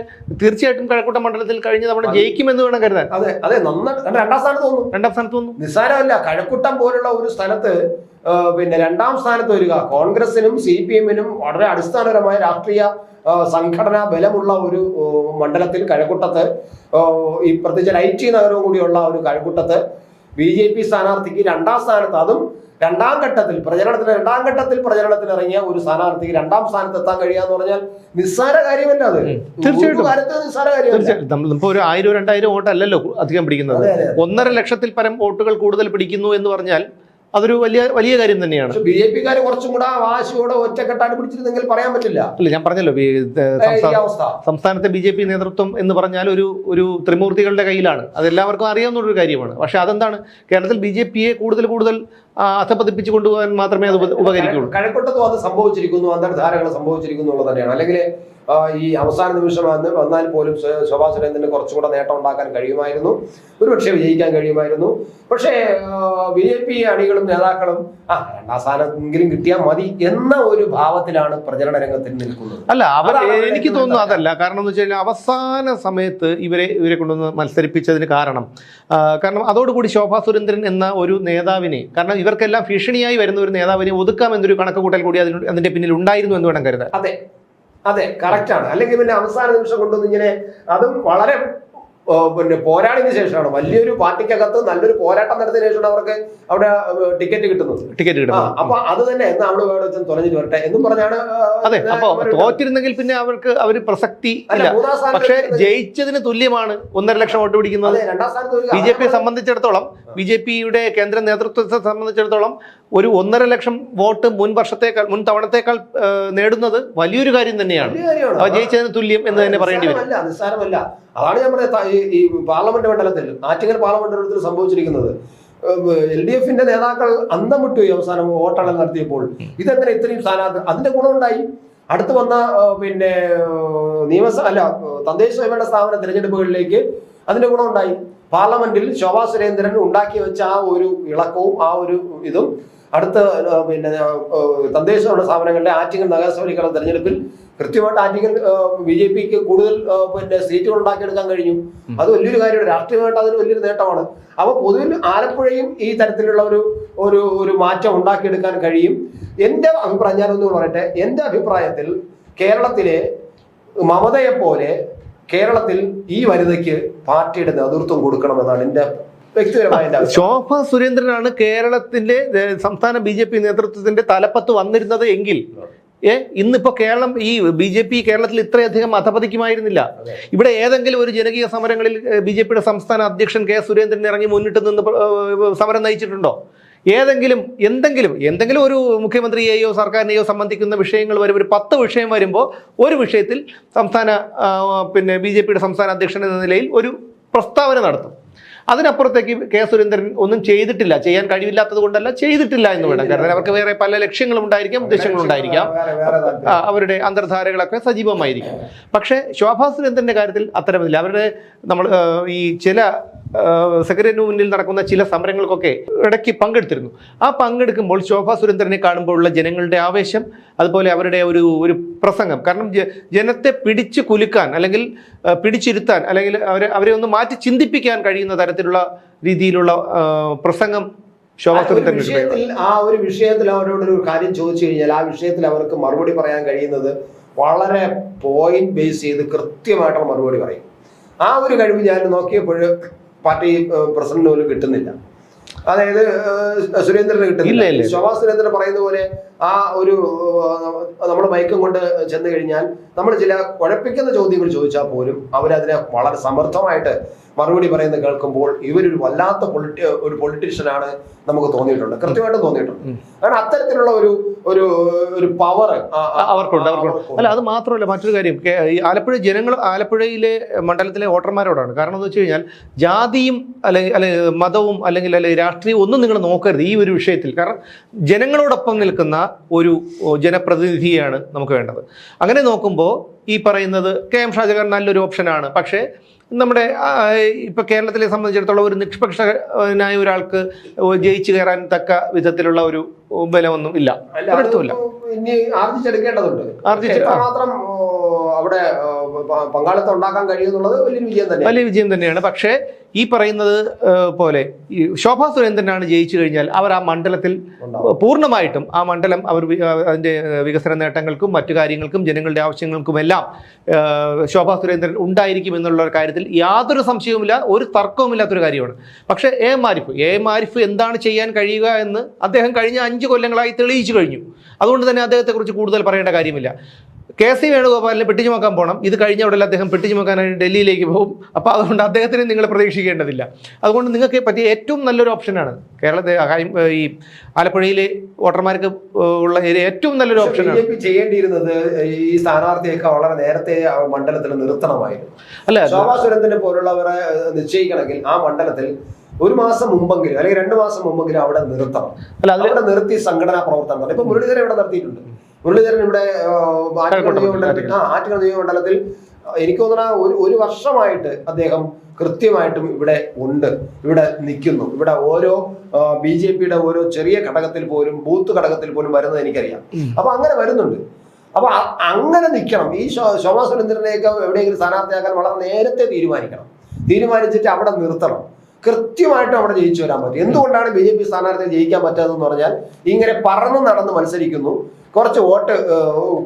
തീർച്ചയായിട്ടും കഴക്കൂട്ട മണ്ഡലത്തിൽ കഴിഞ്ഞ തവണ ജയിക്കുമെന്ന് വേണം കരുതാൻ. അതെ അതെ രണ്ടാം സ്ഥാനത്ത് തോന്നുന്നു. രണ്ടാം സ്ഥാനത്ത് തോന്നുന്നു. നിസ്സാരമല്ല കഴക്കൂട്ടം പോലുള്ള ഒരു സ്ഥലത്ത് പിന്നെ രണ്ടാം സ്ഥാനത്ത് വരിക. കോൺഗ്രസിനും സി പി എമ്മിനും വളരെ അടിസ്ഥാനപരമായ രാഷ്ട്രീയ സംഘടനാ ബലമുള്ള ഒരു മണ്ഡലത്തിൽ കഴക്കൂട്ടത്ത് ഈ പ്രത്യേകിച്ച് ഐ ടി നഗരവും കൂടിയുള്ള ഒരു കഴക്കൂട്ടത്ത് ബി ജെ പി സ്ഥാനാർത്ഥിക്ക് രണ്ടാം സ്ഥാനത്ത് അതും രണ്ടാം ഘട്ടത്തിൽ പ്രചരണത്തിന് രണ്ടാം ഘട്ടത്തിൽ പ്രചരണത്തിന് ഇറങ്ങിയ ഒരു സ്ഥാനാർത്ഥിക്ക് രണ്ടാം സ്ഥാനത്ത് എത്താൻ കഴിയാന്ന് പറഞ്ഞാൽ നിസ്സാര കാര്യമല്ല അത്. തീർച്ചയായിട്ടും. ഇപ്പോൾ ഒരു ആയിരം രണ്ടായിരം വോട്ടല്ലല്ലോ അധികം പിടിക്കുന്നത്. ഒന്നര ലക്ഷത്തിൽ പരം വോട്ടുകൾ കൂടുതൽ പിടിക്കുന്നു എന്ന് പറഞ്ഞാൽ അതൊരു വലിയ വലിയ കാര്യം തന്നെയാണ്. ബി ജെ പിക്കാര് കുറച്ചും കൂടെ വാശിയോടെ ഒറ്റക്കെട്ടാണ് പിടിച്ചിരുന്നെങ്കിൽ പറയാൻ പറ്റില്ല. അല്ല ഞാൻ പറഞ്ഞല്ലോ സംസ്ഥാനത്തെ ബി ജെ പി നേതൃത്വം എന്ന് പറഞ്ഞാൽ ഒരു ഒരു ത്രിമൂർത്തികളുടെ കയ്യിലാണ്. അതെല്ലാവർക്കും അറിയാവുന്ന ഒരു കാര്യമാണ്. പക്ഷെ അതെന്താണ്? കേരളത്തിൽ ബി ജെ പിയെ കൂടുതൽ കൂടുതൽ അധപ്പതിപ്പിച്ചു കൊണ്ടുപോകാൻ മാത്രമേ അത് ഉപ- ഉപകരിക്കുള്ളൂ. കഴക്കൂട്ടത്തും അത് സംഭവിച്ചിരിക്കുന്നു അന്തർധാരകൾ സംഭവിച്ചിരിക്കുന്നു എന്നുള്ളത് തന്നെയാണ്. അല്ലെങ്കിൽ ഈ അവസാന നിമിഷമാണ് വന്നാൽ പോലും ശോഭാ സുരേന്ദ്രന് കുറച്ചുകൂടെ നേട്ടം ഉണ്ടാക്കാൻ കഴിയുമായിരുന്നു. ഒരുപക്ഷെ വിജയിക്കാൻ കഴിയുമായിരുന്നു. പക്ഷേ ബി ജെ പി അണികളും നേതാക്കളും ആ രണ്ടാം സ്ഥാനമെങ്കിലും കിട്ടിയാൽ മതി എന്ന ഒരു ഭാവത്തിലാണ് പ്രചരണ രംഗത്തിൽ നിൽക്കുന്നത്. അല്ല അവർ എനിക്ക് തോന്നുന്നു അതല്ല. കാരണം എന്ന് വെച്ച് കഴിഞ്ഞാൽ അവസാന സമയത്ത് ഇവരെ ഇവരെ കൊണ്ടുവന്ന് മത്സരിപ്പിച്ചതിന് കാരണം. കാരണം അതോടുകൂടി ശോഭാ സുരേന്ദ്രൻ എന്ന ഒരു നേതാവിനെ കാരണം ഇവർക്കെല്ലാം ഭീഷണിയായി വരുന്ന ഒരു നേതാവിനെ ഒതുക്കാം എന്നൊരു കണക്ക് കണക്കുകൂട്ടൽ കൂടി അതിന് അതിന്റെ പിന്നിൽ ഉണ്ടായിരുന്നു എന്ന് വേണം കരുതാൻ. അതെ. അതെ കറക്റ്റ് ആണ്. അല്ലെങ്കിൽ പിന്നെ അവസാന നിമിഷം കൊണ്ടുവന്ന് ഇങ്ങനെ അതും വളരെ പിന്നെ പോരാടിന് ശേഷമാണ്. വലിയൊരു പാർട്ടിക്കകത്ത് നല്ലൊരു പോരാട്ടം നടത്തിയ ശേഷമാണ് അവർക്ക് അവിടെ ടിക്കറ്റ് കിട്ടുന്നത്. ടിക്കറ്റ് കിട്ടുന്നത്. അപ്പൊ അത് തന്നെ എന്നാ അവിടെ വെച്ച് തുറഞ്ഞിട്ട് വരട്ടെ എന്നും പറഞ്ഞാണ് അതെ അപ്പൊ തോറ്റിരുന്നെങ്കിൽ പിന്നെ അവർക്ക് അവർ പ്രസക്തി അല്ല, ഇല്ല. പക്ഷെ ജയിച്ചതിന് തുല്യമാണ് ഒന്നര ലക്ഷം വോട്ട് പിടിക്കുന്നത്. ബി ജെ പിയെ സംബന്ധിച്ചിടത്തോളം ബി ജെ പിയുടെ കേന്ദ്ര നേതൃത്വത്തെ സംബന്ധിച്ചിടത്തോളം ഒരു ഒന്നര ലക്ഷം വോട്ട് മുൻ വർഷത്തേക്കാൾ മുൻ തവണത്തേക്കാൾ നേടുന്നത് വലിയൊരു കാര്യം തന്നെയാണ്. ജയിച്ചതിന് തുല്യം എന്ന് തന്നെ പറയേണ്ടി വരും. അതാണ് ഞാൻ പറയുന്നത് ഈ- പാർലമെന്റ് മണ്ഡലത്തിൽ ആറ്റിങ്ങൽ പാർലമെന്റ് മണ്ഡലത്തിൽ സംഭവിച്ചിരിക്കുന്നത് എൽ ഡി എഫിന്റെ നേതാക്കൾ അന്തം വിട്ടു അവസാനം വോട്ടെണ്ണൽ നടത്തിയപ്പോൾ. ഇതെങ്ങനെ ഇത്രയും സ്ഥാനാർത്ഥി അതിന്റെ ഗുണമുണ്ടായി. അടുത്ത് വന്ന പിന്നെ നിയമസഭ അല്ല തദ്ദേശ സ്വയംഭരണ സ്ഥാപന തിരഞ്ഞെടുപ്പുകളിലേക്ക് അതിന്റെ ഗുണമുണ്ടായി. പാർലമെന്റിൽ ശോഭാ സുരേന്ദ്രൻ ഉണ്ടാക്കി വെച്ച ആ ഒരു ഇളക്കവും ആ ഒരു ഇതും അടുത്ത പിന്നെ തദ്ദേശ സ്ഥാപനങ്ങളിലെ ആറ്റിങ്ങൽ നഗരസഭയിലേക്കുള്ള തെരഞ്ഞെടുപ്പിൽ കൃത്യമായിട്ട് ആറ്റിങ്ങൽ ബി ജെ പിക്ക് കൂടുതൽ പിന്നെ സീറ്റുകൾ ഉണ്ടാക്കിയെടുക്കാൻ കഴിഞ്ഞു. അത് വലിയൊരു കാര്യമാണ്. രാഷ്ട്രീയമായിട്ട് അതൊരു വലിയൊരു നേട്ടമാണ്. അപ്പൊ പൊതുവിൽ ആലപ്പുഴയും ഈ തരത്തിലുള്ള ഒരു ഒരു ഒരു മാറ്റം ഉണ്ടാക്കിയെടുക്കാൻ കഴിയും. എന്റെ അഭിപ്രായം ഞാനൊന്ന് പറയട്ടെ. എന്റെ അഭിപ്രായത്തിൽ കേരളത്തിലെ മമതയെപ്പോലെ പോലെ കേരളത്തിൽ ഈ വനിതയ്ക്ക് പാർട്ടിയുടെ നേതൃത്വം കൊടുക്കണമെന്നാണ് എന്റെ വ്യക്തിപരമായ. ശോഭ സുരേന്ദ്രനാണ് കേരളത്തിന്റെ സംസ്ഥാന ബി ജെ പി നേതൃത്വത്തിന്റെ തലപ്പത്ത് വന്നിരുന്നത് എങ്കിൽ ഏ ഇന്നിപ്പോ കേരളം ഈ ബി ജെ പി കേരളത്തിൽ ഇത്രയധികം അധപതിക്കുമായിരുന്നില്ല. ഇവിടെ ഏതെങ്കിലും ഒരു ജനകീയ സമരങ്ങളിൽ ബി ജെ പിയുടെ സംസ്ഥാന അധ്യക്ഷൻ കെ സുരേന്ദ്രൻ ഇറങ്ങി മുന്നിട്ട് നിന്ന് സമരം നയിച്ചിട്ടുണ്ടോ? ഏതെങ്കിലും എന്തെങ്കിലും എന്തെങ്കിലും ഒരു മുഖ്യമന്ത്രിയെയോ സർക്കാരിനെയോ സംബന്ധിക്കുന്ന വിഷയങ്ങൾ വരും. ഒരു പത്ത് വിഷയം വരുമ്പോൾ ഒരു വിഷയത്തിൽ സംസ്ഥാന പിന്നെ ബി ജെ പിയുടെ സംസ്ഥാന അധ്യക്ഷൻ എന്ന നിലയിൽ ഒരു പ്രസ്താവന നടത്തും. അതിനപ്പുറത്തേക്ക് കെ സുരേന്ദ്രൻ ഒന്നും ചെയ്തിട്ടില്ല. ചെയ്യാൻ കഴിവില്ലാത്തത് കൊണ്ടല്ല ചെയ്തിട്ടില്ല എന്ന് വേണം. കാരണം അവർക്ക് വേറെ പല ലക്ഷ്യങ്ങളും ഉണ്ടായിരിക്കാം ഉദ്ദേശങ്ങളും ഉണ്ടായിരിക്കാം. അവരുടെ അന്തർധാരകളൊക്കെ സജീവമായിരിക്കും. പക്ഷേ ശോഭാ സുരേന്ദ്രന്റെ കാര്യത്തിൽ അത്തരമില്ല അവരുടെ നമ്മൾ ഈ ചില സെക്രട്ടറിന് മുന്നിൽ നടക്കുന്ന ചില സമരങ്ങൾക്കൊക്കെ ഇടയ്ക്ക് പങ്കെടുത്തിരുന്നു. ആ പങ്കെടുക്കുമ്പോൾ ശോഭാ സുരേന്ദ്രനെ കാണുമ്പോഴുള്ള ജനങ്ങളുടെ ആവേശം അതുപോലെ അവരുടെ ഒരു ഒരു പ്രസംഗം. കാരണം ജനത്തെ പിടിച്ചു കുലുക്കാൻ അല്ലെങ്കിൽ പിടിച്ചിരുത്താൻ അല്ലെങ്കിൽ അവരെ അവരെ ഒന്ന് മാറ്റി ചിന്തിപ്പിക്കാൻ കഴിയുന്ന തരത്തിലുള്ള രീതിയിലുള്ള പ്രസംഗം ശോഭാ ആ ഒരു വിഷയത്തിൽ ആ ഒരു വിഷയത്തിൽ അവരോട് ഒരു കാര്യം ചോദിച്ചു കഴിഞ്ഞാൽ ആ വിഷയത്തിൽ അവർക്ക് മറുപടി പറയാൻ കഴിയുന്നത് വളരെ പോയിന്റ് ബേസ് ചെയ്ത് കൃത്യമായിട്ടുള്ള മറുപടി പറയും. ആ ഒരു കഴിവ് ഞാൻ നോക്കിയപ്പോൾ പാർട്ടി പ്രസിഡന്റ് പോലും കിട്ടുന്നില്ല. അതായത് സുരേന്ദ്രന് കിട്ടുന്നില്ല. ശോഭാ സുരേന്ദ്രൻ പറയുന്ന പോലെ ആ ഒരു നമ്മൾ മയക്കം കൊണ്ട് ചെന്ന് കഴിഞ്ഞാൽ നമ്മൾ ചില കുഴപ്പിക്കുന്ന ചോദ്യങ്ങൾ ചോദിച്ചാൽ പോലും അവരതിനെ വളരെ സമർത്ഥമായിട്ട് മറുപടി പറയുന്നത് കേൾക്കുമ്പോൾ ഇവരൊരു വല്ലാത്ത പൊളിറ്റി ഒരു പൊളിറ്റീഷ്യനാണ് നമുക്ക് തോന്നിയിട്ടുണ്ട്. കൃത്യമായിട്ടും തോന്നിയിട്ടുണ്ട്. കാരണം അത്തരത്തിലുള്ള ഒരു ഒരു ഒരു പവർ അവർക്കുണ്ട് അവർക്കുണ്ട്. അല്ല അത് മാത്രമല്ല മറ്റൊരു കാര്യം. ആലപ്പുഴ ജനങ്ങൾ ആലപ്പുഴയിലെ മണ്ഡലത്തിലെ വോട്ടർമാരോടാണ്. കാരണം എന്ന് വെച്ച് കഴിഞ്ഞാൽ ജാതിയും അല്ലെങ്കിൽ അല്ലെ മതവും അല്ലെങ്കിൽ അല്ലെങ്കിൽ രാഷ്ട്രീയവും ഒന്നും നിങ്ങൾ നോക്കരുത് ഈ ഒരു വിഷയത്തിൽ. കാരണം ജനങ്ങളോടൊപ്പം നിൽക്കുന്ന ഒരു ജനപ്രതിനിധിയാണ് നമുക്ക് വേണ്ടത്. അങ്ങനെ നോക്കുമ്പോൾ ഈ പറയുന്നത് കെ എം ഷാജഹാൻ നല്ലൊരു ഓപ്ഷനാണ് പക്ഷേ നമ്മുടെ ആ, ഇപ്പൊ കേരളത്തിലെ സംബന്ധിച്ചിടത്തോളം ഒരു നിഷ്പക്ഷനായ ഒരാൾക്ക് ജയിച്ചു കയറാൻ തക്ക വിധത്തിലുള്ള ഒരു ബലമൊന്നും ഇല്ല. ഒരിടത്തുമില്ല ഇനി ആർജിച്ചെടുക്കേണ്ടതുണ്ട്. മാത്രം അവിടെ പങ്കാളിത്തം ഉണ്ടാക്കാൻ കഴിയുമെന്നുള്ളത് വലിയൊരു വിജയം തന്നെ വലിയ വിജയം തന്നെയാണ്. പക്ഷേ ഈ പറയുന്നത് പോലെ ഈ ശോഭാ സുരേന്ദ്രനാണ് ജയിച്ചു കഴിഞ്ഞാൽ അവർ ആ മണ്ഡലത്തിൽ പൂർണമായിട്ടും ആ മണ്ഡലം അവർ അതിന്റെ വികസന നേട്ടങ്ങൾക്കും മറ്റു കാര്യങ്ങൾക്കും ജനങ്ങളുടെ ആവശ്യങ്ങൾക്കുമെല്ലാം ശോഭാ സുരേന്ദ്രൻ ഉണ്ടായിരിക്കും എന്നുള്ള കാര്യത്തിൽ യാതൊരു സംശയവുമില്ല ഒരു തർക്കവുമില്ലാത്തൊരു കാര്യമാണ്. പക്ഷേ എ മാരിഫ് എ മാരിഫ് എന്താണ് ചെയ്യാൻ കഴിയുക എന്ന് അദ്ദേഹം കഴിഞ്ഞ അഞ്ച് കൊല്ലങ്ങളായി തെളിയിച്ചു കഴിഞ്ഞു. അതുകൊണ്ട് തന്നെ അദ്ദേഹത്തെക്കുറിച്ച് കൂടുതൽ പറയേണ്ട കാര്യമില്ല. കെ സി വേണുഗോപാലിനെ പെട്ടിച്ചുമക്കാൻ പോകണം ഇത് കഴിഞ്ഞ ഉടനെ അദ്ദേഹം പെട്ടിച്ചുമക്കാനായി ഡൽഹിയിലേക്ക് പോകും. അപ്പോൾ അതുകൊണ്ട് അദ്ദേഹത്തിന് നിങ്ങൾ പ്രതീക്ഷിക്കേണ്ടതില്ല. അതുകൊണ്ട് നിങ്ങൾക്ക് പറ്റിയ ഏറ്റവും നല്ലൊരു ഓപ്ഷനാണ് കേരളത്തെ ഈ ആലപ്പുഴയിലെ വോട്ടർമാർക്ക് ഉള്ള ഏറ്റവും നല്ലൊരു ഓപ്ഷൻ ഓപ്ഷനാണ് ചെയ്യേണ്ടിയിരുന്നത് ഈ സ്ഥാനാർത്ഥിയൊക്കെ വളരെ നേരത്തെ മണ്ഡലത്തിൽ നിർത്തണമായിരുന്നു. അല്ല ശോഭാ സുരേന്ദ്രനെ പോലുള്ളവരെ നിശ്ചയിക്കണമെങ്കിൽ ആ മണ്ഡലത്തിൽ ഒരു മാസം മുമ്പെങ്കിലും അല്ലെങ്കിൽ രണ്ട് മാസം മുമ്പെങ്കിലും അവിടെ നിർത്തണം. അല്ല അവിടെ നിർത്തി സംഘടനാ പ്രവർത്തനം. ഇപ്പൊ മുരളീധരൻ ഇവിടെ നിർത്തിയിട്ടുണ്ട്. മുരളീധരൻ ഇവിടെ ആറ്റുകൾ നിയമമണ്ഡലത്തിൽ ആ നിയോജകമണ്ഡലത്തിൽ എനിക്ക് തോന്നുന്ന ഒരു ഒരു വർഷമായിട്ട് അദ്ദേഹം കൃത്യമായിട്ടും ഇവിടെ ഉണ്ട്. ഇവിടെ നിൽക്കുന്നു. ഇവിടെ ഓരോ ബി ജെ പിയുടെ ഓരോ ചെറിയ ഘടകത്തിൽ പോലും ബൂത്ത് ഘടകത്തിൽ പോലും വരുന്നത് എനിക്കറിയാം. അപ്പൊ അങ്ങനെ വരുന്നുണ്ട്. അപ്പൊ അങ്ങനെ നിൽക്കണം. ഈ ശോഭാ സുരേന്ദ്രനെയൊക്കെ എവിടെയെങ്കിലും സ്ഥാനാർത്ഥിയാക്കാൻ വളരെ നേരത്തെ തീരുമാനിക്കണം. തീരുമാനിച്ചിട്ട് അവിടെ നിർത്തണം. കൃത്യമായിട്ടും അവിടെ ജയിച്ചു വരാൻ പറ്റും. എന്തുകൊണ്ടാണ് ബി ജെ പി സ്ഥാനാർത്ഥിയെ ജയിക്കാൻ പറ്റാത്തതെന്ന് പറഞ്ഞാൽ ഇങ്ങനെ പറന്ന് നടന്ന് മത്സരിക്കുന്നു. കുറച്ച് വോട്ട്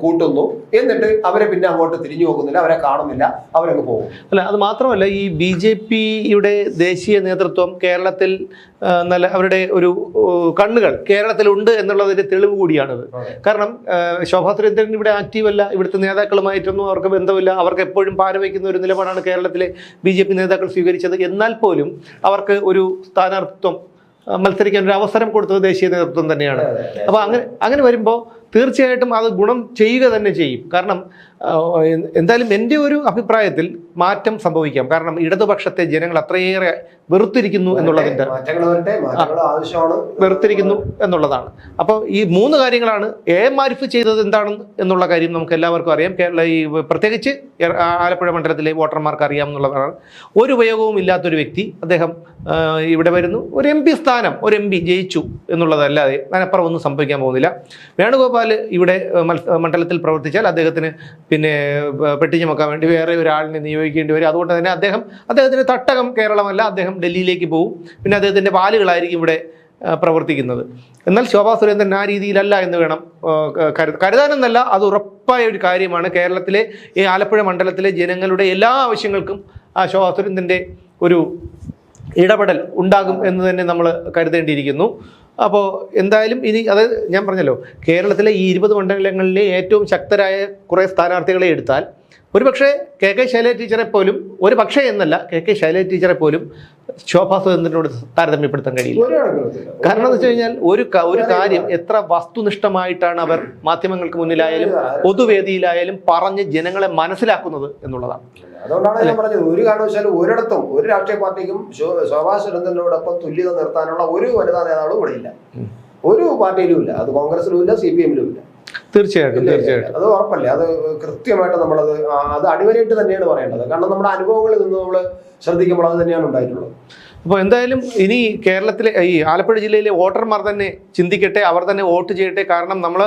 കൂട്ടുന്നു. എന്നിട്ട് അവരെ പിന്നെ അങ്ങോട്ട് തിരിഞ്ഞു പോകുന്നില്ല അവരെ കാണുന്നില്ല അവരങ്ങ് പോകും. അല്ല അത് മാത്രമല്ല ഈ ബി ജെ പിയുടെ ദേശീയ നേതൃത്വം കേരളത്തിൽ നല്ല അവരുടെ ഒരു കണ്ണുകൾ കേരളത്തിലുണ്ട് എന്നുള്ളതിന്റെ തെളിവ് കൂടിയാണിത് കാരണം ശോഭാ സുരേന്ദ്രൻ ഇവിടെ ആക്റ്റീവ് അല്ല ഇവിടുത്തെ നേതാക്കളുമായിട്ടൊന്നും അവർക്ക് ബന്ധമില്ല അവർക്ക് എപ്പോഴും പാരവയ്ക്കുന്ന ഒരു നിലപാടാണ് കേരളത്തിലെ ബി ജെ പി നേതാക്കൾ സ്വീകരിച്ചത്. എന്നാൽ പോലും അവർക്ക് ഒരു സ്ഥാനാർത്ഥിത്വം മത്സരിക്കാൻ ഒരു അവസരം കൊടുത്തത് ദേശീയ നേതൃത്വം തന്നെയാണ്. അപ്പോൾ അങ്ങനെ അങ്ങനെ വരുമ്പോൾ തീർച്ചയായിട്ടും അത് ഗുണം ചെയ്യുക തന്നെ ചെയ്യും. കാരണം എന്തായാലും എന്റെ ഒരു അഭിപ്രായത്തിൽ മാറ്റം സംഭവിക്കാം. കാരണം ഇടതുപക്ഷത്തെ ജനങ്ങൾ അത്രയേറെ വെറുത്തിരിക്കുന്നു എന്നുള്ളതിന്റെ വെറുത്തിരിക്കുന്നു എന്നുള്ളതാണ്. അപ്പോൾ ഈ മൂന്ന് കാര്യങ്ങളാണ് എ മാരിഫ് ചെയ്തത് എന്താണ് എന്നുള്ള കാര്യം നമുക്ക് എല്ലാവർക്കും അറിയാം. കേരള ഈ പ്രത്യേകിച്ച് ആലപ്പുഴ മണ്ഡലത്തിലെ വോട്ടർമാർക്ക് അറിയാം എന്നുള്ളതാണ്. ഒരു ഉപയോഗവും ഇല്ലാത്തൊരു വ്യക്തി അദ്ദേഹം ഇവിടെ വരുന്നു. ഒരു എം പി സ്ഥാനം ഒരു എം പി ജയിച്ചു എന്നുള്ളതല്ലാതെ അതിനപ്പുറം ഒന്നും സംഭവിക്കാൻ പോകുന്നില്ല. വേണുഗോപാൽ ഇവിടെ മത്സ- മണ്ഡലത്തിൽ പ്രവർത്തിച്ചാൽ അദ്ദേഹത്തിന് പിന്നെ പെട്ടി പെട്ടിച്ചുമക്കാൻ വേണ്ടി വേറെ ഒരാളിനെ നിയോഗിക്കേണ്ടി വരും. അതുകൊണ്ട് തന്നെ അദ്ദേഹം അദ്ദേഹത്തിന്റെ തട്ടകം കേരളമല്ല അദ്ദേഹം ഡൽഹിയിലേക്ക് പോകും പിന്നെ അദ്ദേഹത്തിന്റെ പാലുകളായിരിക്കും ഇവിടെ പ്രവർത്തിക്കുന്നത്. എന്നാൽ ശോഭാ സുരേന്ദ്രൻ ആ രീതിയിലല്ല എന്ന് വേണം കരു കരുതാനെന്നല്ല അത് ഉറപ്പായ ഒരു കാര്യമാണ്. കേരളത്തിലെ ഈ ആലപ്പുഴ മണ്ഡലത്തിലെ ജനങ്ങളുടെ എല്ലാ ആവശ്യങ്ങൾക്കും ആ ശോഭാ സുരേന്ദ്രന്റെ ഒരു ഇടപെടൽ ഉണ്ടാകും എന്ന് തന്നെ നമ്മൾ കരുതേണ്ടിയിരിക്കുന്നു. അപ്പോൾ എന്തായാലും ഇനി അത് ഞാൻ പറഞ്ഞല്ലോ കേരളത്തിലെ ഈ ഇരുപത് മണ്ഡലങ്ങളിലെ ഏറ്റവും ശക്തരായ കുറേ സ്ഥാനാർത്ഥികളെ എടുത്താൽ ഒരുപക്ഷെ കെ കെ ശൈലജ ടീച്ചറെ പോലും ഒരു പക്ഷേ എന്നല്ല കെ കെ ശൈലജ ടീച്ചറെ പോലും ശോഭാ സുരേന്ദ്രനോട് താരതമ്യപ്പെടുത്താൻ കഴിയില്ല. കാരണം എന്ന് വെച്ച് കഴിഞ്ഞാൽ ഒരു ഒരു കാര്യം എത്ര വസ്തുനിഷ്ഠമായിട്ടാണ് അവർ മാധ്യമങ്ങൾക്ക് മുന്നിലായാലും പൊതുവേദിയിലായാലും പറഞ്ഞ് ജനങ്ങളെ മനസ്സിലാക്കുന്നത് എന്നുള്ളതാണ്. അതുകൊണ്ടാണ് ഞാൻ പറഞ്ഞത് ഒരു കാരണവശാലും ഒരിടത്തും ഒരു രാഷ്ട്രീയ പാർട്ടിക്കും ശോഭാ സുരേന്ദ്രനോടൊപ്പം തുല്യത നിർത്താനുള്ള ഒരു വനിതാ നേതാവും ഇവിടെ ഇല്ല. ഒരു പാർട്ടിയിലും ഇല്ല. അത് കോൺഗ്രസിലും ഇല്ല സി പി എമ്മിലും ഇല്ല. തീർച്ചയായിട്ടും തീർച്ചയായിട്ടും. അത് ഉറപ്പല്ലേ? അത് കൃത്യമായിട്ട് നമ്മളത് അത് അടിവരായിട്ട് തന്നെയാണ് പറയേണ്ടത്. കാരണം നമ്മുടെ അനുഭവങ്ങളിൽ നിന്ന് നമ്മൾ ശ്രദ്ധിക്കുമ്പോൾ അത് തന്നെയാണ് ഉണ്ടായിട്ടുള്ളത്. അപ്പോൾ എന്തായാലും ഇനി കേരളത്തിലെ ഈ ആലപ്പുഴ ജില്ലയിലെ വോട്ടർമാർ തന്നെ ചിന്തിക്കട്ടെ അവർ തന്നെ വോട്ട് ചെയ്യട്ടെ. കാരണം നമ്മൾ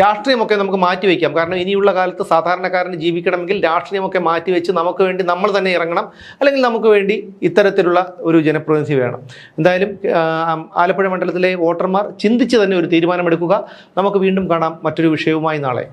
രാഷ്ട്രീയമൊക്കെ നമുക്ക് മാറ്റി വയ്ക്കാം. കാരണം ഇനിയുള്ള കാലത്ത് സാധാരണക്കാരന് ജീവിക്കണമെങ്കിൽ രാഷ്ട്രീയമൊക്കെ മാറ്റിവെച്ച് നമുക്ക് വേണ്ടി നമ്മൾ തന്നെ ഇറങ്ങണം. അല്ലെങ്കിൽ നമുക്ക് വേണ്ടി ഇത്തരത്തിലുള്ള ഒരു ജനപ്രതിനിധി വേണം. എന്തായാലും ആലപ്പുഴ മണ്ഡലത്തിലെ വോട്ടർമാർ ചിന്തിച്ച് തന്നെ ഒരു തീരുമാനമെടുക്കുക. നമുക്ക് വീണ്ടും കാണാം മറ്റൊരു വിഷയവുമായി നാളെ.